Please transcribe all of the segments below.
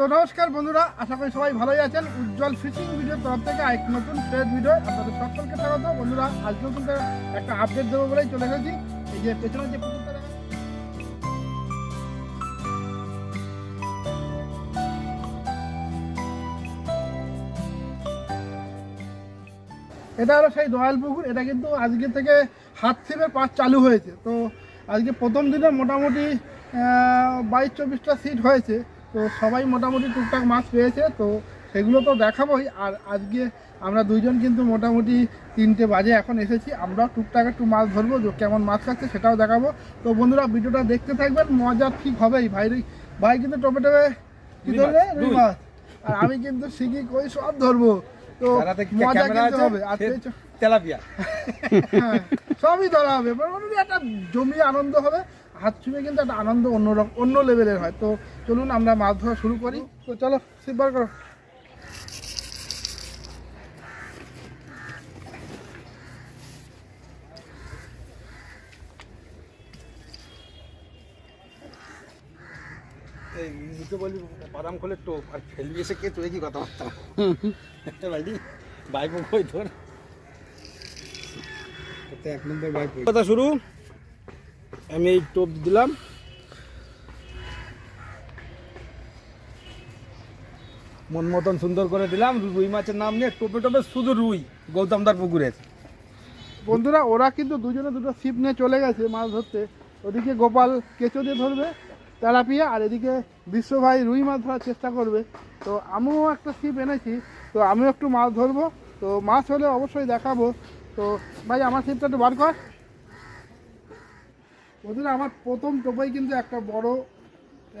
তো নমস্কার বন্ধুরা, আশা করি সবাই ভালোই আছেন। উজ্জ্বল ফিশিং ভিডিওর তরফ থেকে এক নতুন ফ্রেশ ভিডিও আপনাদের সকলকে স্বাগত। বন্ধুরা আজকে নতুন একটা আপডেট দেবো বলেই চলে এসেছি। এই যে পেছনে যে এটা হলো সেই দয়াল পুকুর। এটা কিন্তু আজকে থেকে হাত ছিপের পাস চালু হয়েছে। তো আজকে প্রথম দিনে মোটামুটি বাইশ চব্বিশটা সিট হয়েছে। তো সবাই মোটামুটি টুকটাক মাছ পেয়েছে তো সেগুলো তো দেখাবোই। আর আজকে আমরা দুইজন কিন্তু মোটামুটি তিনটে বাজে এখন এসেছি আমরাও টুকটাক একটু মাছ ধরবো যে কেমন মাছ খাচ্ছে সেটাও দেখাবো। তো বন্ধুরা ভিডিওটা দেখতে থাকবেন মজা ঠিক হবেই। ভাই ভাই কিন্তু টপে কি ধরবে রুই। মাছ। আর আমি কিন্তু শিখি কই সব ধরবো। তো মজা কিন্তু হবে। আর তেলাপিয়া। হ্যাঁ, সবই ধরা হবে। একটা জমি আনন্দ হবে। হাত ছুঁয়ে কিন্তু একটা আনন্দ অন্য রকম অন্য লেভেলের হয়। তো চলুন আমরা মাছ ধরা শুরু করি। তো চলো সিট বার করো। এই মুখে বলি বাদাম খোলে টোপ আর ফেলবি এসে কে তুই কি কথাবার্তা? একটা বাইদি বাইক কই তোর? এক নম্বর বাইক কথা শুরু। আমি এই টোপ দিলাম। মন মতন সুন্দর করে দিলাম। রুই মাছের নাম নিয়ে টোপে টোপে শুধু রুই গৌতমদার পুকুরের। বন্ধুরা, ওরা কিন্তু দুজনে দুটো ছিপ নিয়ে চলে গেছে মাছ ধরতে। ওদিকে গোপাল কেঁচো দিয়ে ধরবে, তেলাপিয়া, আর এদিকে বিশ্ব ভাই রুই মাছ ধরার চেষ্টা করবে। তো আমিও একটা ছিপ এনেছি, তো আমিও একটু মাছ ধরবো। তো মাছ হলে অবশ্যই দেখাবো। তো ভাই, আমার ছিপটা একটু বার কর। বন্ধুরা আমার প্রথম টোপাই কিন্তু একটা বড়,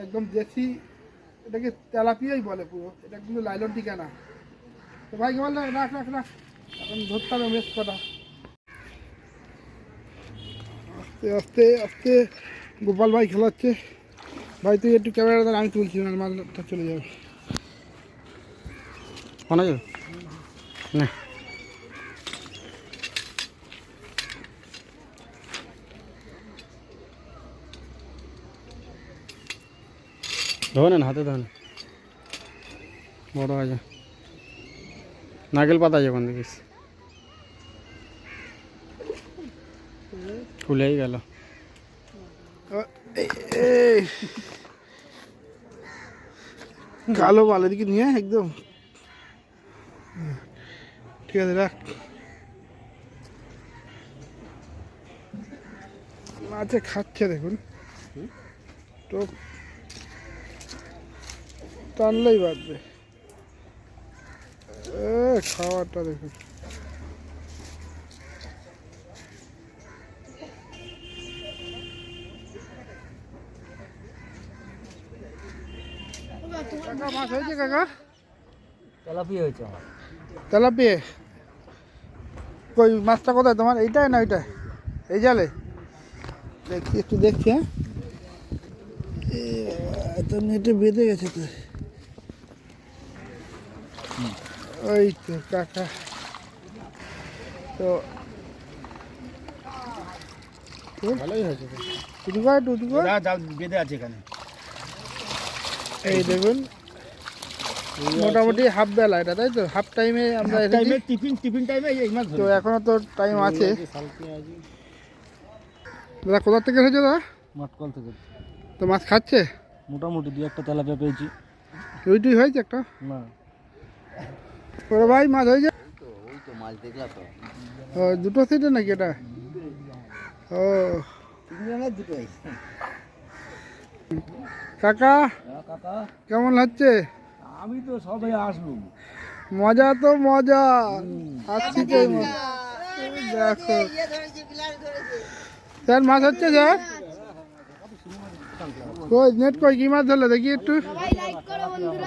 একদম দেশি, এটাকে তেলাপিয়াই বলে পুরো। এটা কিন্তু লাইলন টিকা না। তো ভাই কেমন রাখ রাখ রাখ। এখন ধরতে হবে বেশ কটা। আস্তে আস্তে আস্তে। গোপাল ভাই খেলাচ্ছে। ভাই, তুই একটু ক্যামেরা ধর, আমি তুলছি, না মালটা চলে যাবে। যাবে না। ধরেন হাতে ধরেন বড় আছে নারকেল পাতা আছে ওখান দেখিস খুলেই গেল। কালো মাল এদিকে নিয়ে একদম। ঠিক আছে রাখ। মাছে খাচ্ছে দেখুন। তো টানলেই বাঁধবে এ, খাওয়ারটা দেখুন কাকা মাছ হয়েছে কাকা? হয়েছে আমার। তেলাপিয়ে? কই মাছটা কোথায় তোমার? এইটাই না এই জালে? দেখছি একটু দেখছি হ্যাঁ? নেটে বেঁধে গেছে তো। ওই তো কাকা। তো ভালোই হয়েছে বেঁধে আছে এখানে। এই দেখুন মোটামুটি হাফ বেলা এটা তাই তো? হাফ টাইমে আমরা টাইমে টিফিন টিফিন টাইমে এই মাছ তো এখনও তো টাইম আছে। দাদা কোথা থেকে এসেছ দাদা? মাঠকল থেকে। তো মাছ খাচ্ছে? মোটামুটি দু একটা তেলাপিয়া পেয়েছি। ওই টুই হয়েছে একটা? না। ওরে ভাই মাছ হয়েছে? ও দুটো সিটে নাকি এটা? ও। কাকা কাকা। কেমন হচ্ছে আমি তো সবাই আসলুম। মজা তো মজা। আসছি তো দেখো। স্যার মাছ হচ্ছে স্যার? কই নেট কই কি মাছ ধরলে? দেখি একটু। হয়েছে ওই ছিল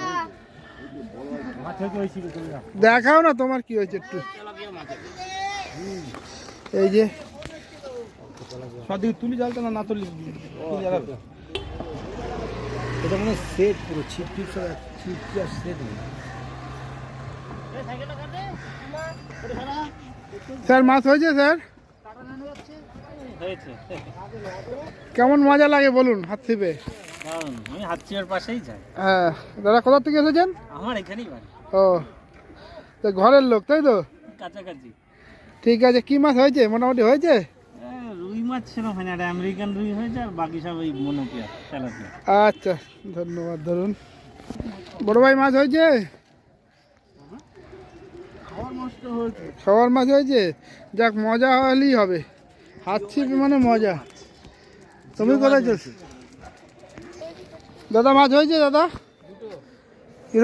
দেখাও না তোমার কি হয়েছে একটু। এই যে। তুলি জালটা না না তুলি এটা মানে সেট পুরো ছিপ টিপ সব ছিপ আর সেট স্যার মাছ হয়েছে স্যার? কেমন মজা লাগে বলুন হাত ছিপে দারুণ আমি হাতচিয়ার পাশেই যাই। হ্যাঁ দাদা কোথা থেকে এসেছেন? আমার এখানেই বাড়ি। ও তো ঘরের লোক তাই তো? কাছাকাছি। ঠিক আছে কি মাছ হয়েছে? মোটামুটি হয়েছে? রুই মাছ ছিল একটা আমেরিকান রুই হয়েছে আর বাকি সব ওই মনোপিয়া তেলাপিয়া। আচ্ছা ধন্যবাদ ধরুন। বড় ভাই মাছ হয়েছে? সবার মাছ হয়েছে। যাক মজা হলেই হবে। হাত ছিপি মানে মজা। তুমি কোথায় চল দাদা মাছ হয়েছে দাদা?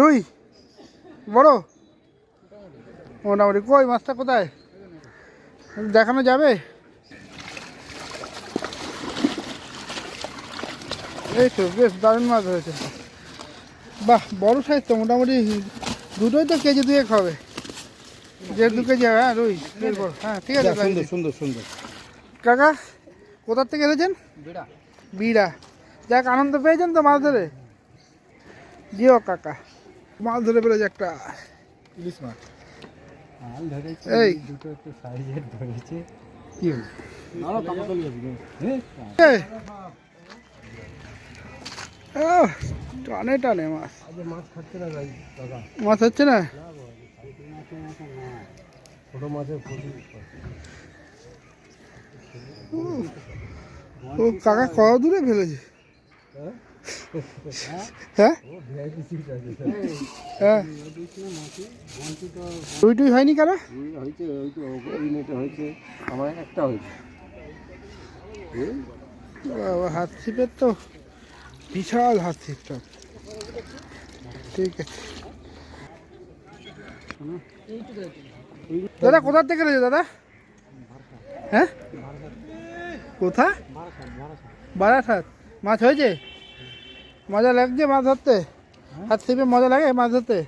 রুই? বড় মোটামুটি। কই মাছটা কোথায়? দেখানো যাবে? এই তো বেশ দারুণ মাছ হয়েছে। বাহ বড় সাইজ তো মোটামুটি দুটোই তো কেজি দুয়ে খাবে যে দু কেজি হ্যাঁ রুই বড়। হ্যাঁ ঠিক আছে সুন্দর সুন্দর সুন্দর। কাকা কোথার থেকে এসেছেন বিড়া। যাক আনন্দ পেয়েছেন তো মাছ ধরে? জিও কাকা। মাছ ধরে পেরেছে একটা ইলিশ মাছ। মাল ধরেছে এই। দুটো একটু সাইজের ধরেছে। কি হলো? আরও কামতল গেছে এই। আহ, টানে টানে মাছ। মাছ খাচ্ছে না মাছ হচ্ছে না? ছোট মাছের ও কাকা কত দূরে ফেলেছে? হ্যাঁ? হ্যাঁ? টুই হয়নি হয়েছে হয়েছে একটা হয়েছে তো। বিশাল হাত ঠিক আছে। দাদা, কোথার থেকে রয়েছে দাদা? হ্যাঁ? কোথা বারাসাত। মাছ হয়েছে? মজা লাগছে মাছ ধরতে? হাত ছিপে মজা লাগে মাছ ধরতে?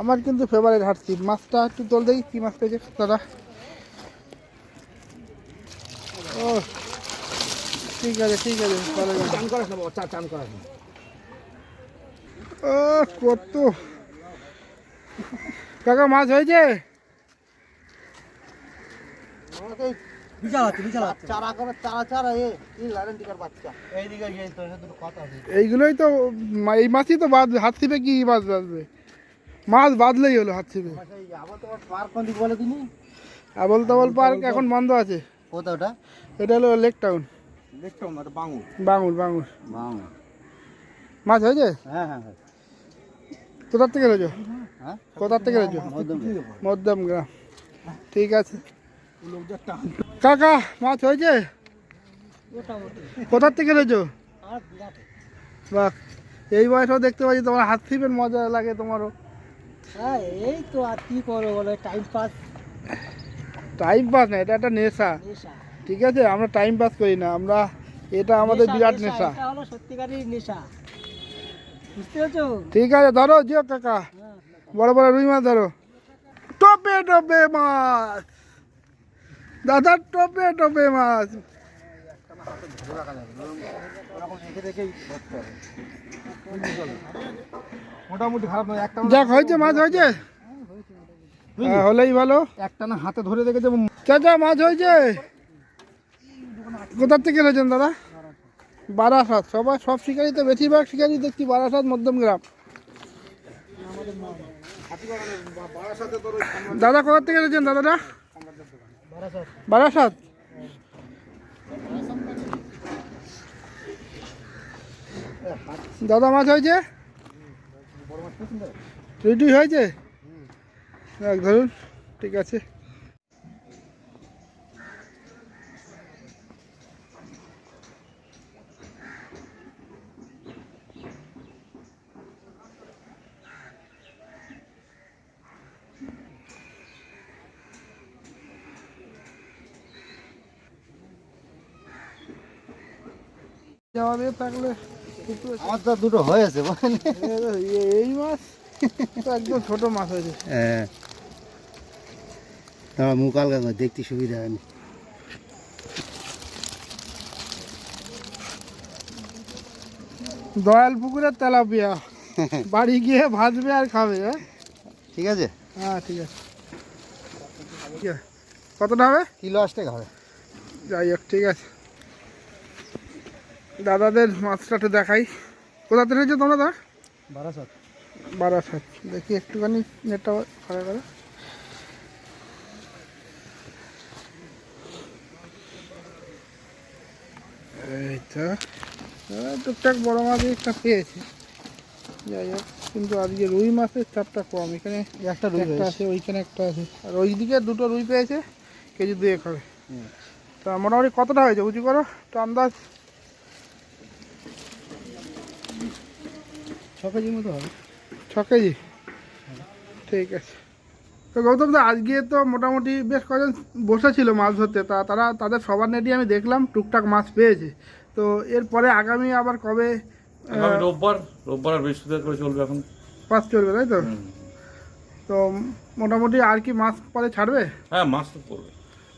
আমার কিন্তু ফেভারিট হাত ছিপ মাছটা একটু তোল দেখি কী মাছ পেয়েছে দাদা। ও ঠিক আছে ঠিক আছে ও কত। কাকা মাছ হয়েছে? এইগুলোই তো এই মাছই তো বাদ হাত ছিপে কি মাছ বাঁধবে? মাছ বাঁধলেই হলো হাত ছিপে। তিনি আবল তাবল পার্ক এখন বন্ধ আছে। কোথা এটা হলো লেক টাউন। দেখতাম না বাঙুর। বাঙুর বাঙুর। বাঙুর। মাছ হয়েছে? হ্যাঁ হ্যাঁ হ্যাঁ। কোথার থেকে রয়েছো? হ্যাঁ? কোথার থেকে রয়েছো? মধ্যম গ্রাম। ঠিক আছে। কাকা মাছ হয়েছে? কোথার থেকে রয়েছো বাহ এই বয়সেও দেখতে পাচ্ছি তোমার হাত ছিপের মজা লাগে তোমারও। হ্যাঁ এই তো আর কি করো বলো টাইম পাস টাইম পাস না এটা একটা নেশা। ঠিক আছে আমরা টাইম পাস করি না আমরা এটা আমাদের বিরাট নেশা হলো সত্যিকারই নেশা। বুঝতে পারছ? ঠিক আছে ধরো জিও কাকা। বড় বড় রুই মাছ ধরো। টপে টপে মাছ। দাদা টপে টপে মাছ। মোটামুটি খারাপ নয় একটা যাক হয়েছে মাছ হয়েছে। হ্যাঁ, হলেই ভালো। একটা না হাতে ধরে চাচা মাছ হয়েছে। কোথার থেকে দাদা? বারাসাত। সবাই সব শিকারি তো বেশিরভাগ শিকারি দেখছি বারাসাত মধ্যম গ্রাম। দাদা কোথার থেকে এসেছেন দাদাটা? বারাসাত। দাদা মাছ হয়েছে? রেডি হয়েছে? ধরুন ঠিক আছে। যাওয়া থাকলে আমার তো দুটো হয়েছে এই মাছ একদম ছোট মাছ হয়েছে। হ্যাঁ। আমার মুখ আলগা দেখতে সুবিধা হয়নি। দয়াল পুকুরের তেলাপিয়া। বাড়ি গিয়ে ভাজবে আর খাবে হ্যাঁ? ঠিক আছে? হ্যাঁ ঠিক আছে। কতটা হবে? কিলো আশ টাকা হবে। যাই হোক ঠিক আছে। দাদাদের মাছটা একটু দেখাই। কোথা থেকে হয়েছে তোমরা দা বারাসাত। বারাসাত। দেখি একটুখানি নেটটা ফাঁকা করে টুকটাক বড় মাছ একটা পেয়েছি। যাই হোক কিন্তু আজকে রুই মাছের চাপটা কম। এখানে একটা রুই একটা আছে ওইখানে একটা আছে। আর ওইদিকে দুটো রুই পেয়েছে কেজি দুয়েক হবে। তা মোটামুটি কতটা হয়েছে বুঝি করো? তো আন্দাজ ছ কেজির মতো হবে। ছ কেজি ঠিক আছে। তো গৌতম দা আজকে তো মোটামুটি বেশ কজন বসেছিল মাছ ধরতে। তা তারা তাদের সবার নেটই আমি দেখলাম টুকটাক মাছ পেয়েছে। তো এরপরে আগামী আবার কবে রোববার রোববার আর বৃহস্পতিবার করে চলবে এখন। পাঁচ চলবে তাই তো? তো মোটামুটি আর কি মাছ পরে ছাড়বে? হ্যাঁ মাছ তো পড়বে।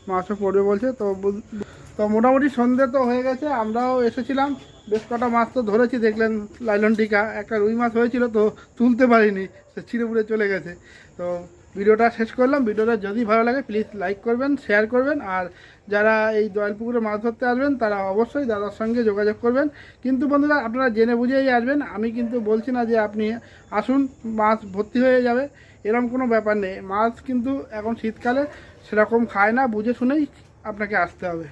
মাছও পড়বে বলছে। তো বুঝ- তো মোটামুটি সন্ধে তো হয়ে গেছে আমরাও এসেছিলাম। বেশ কটা মাছ তো ধরেছি, দেখলেন লাইলন টিকা। একটা রুই মাছ হয়েছিল তো তুলতে পারিনি, সে ছিঁড়ে পুড়ে চলে গেছে। তো ভিডিওটা শেষ করলাম। ভিডিওটা যদি ভালো লাগে প্লিজ লাইক করবেন শেয়ার করবেন, আর যারা এই দয়ালপুকুরে মাছ ধরতে আসবেন, তারা অবশ্যই দাদার সঙ্গে যোগাযোগ করবেন। কিন্তু বন্ধুরা, আপনারা জেনে বুঝেই আসবেন, আমি কিন্তু বলছি না যে আপনি আসুন, মাছ ভর্তি হয়ে যাবে এরকম কোনো ব্যাপার নেই। মাছ কিন্তু এখন শীতকালে সেরকম খায় না, বুঝে শুনেই আপনাকে আসতে হবে।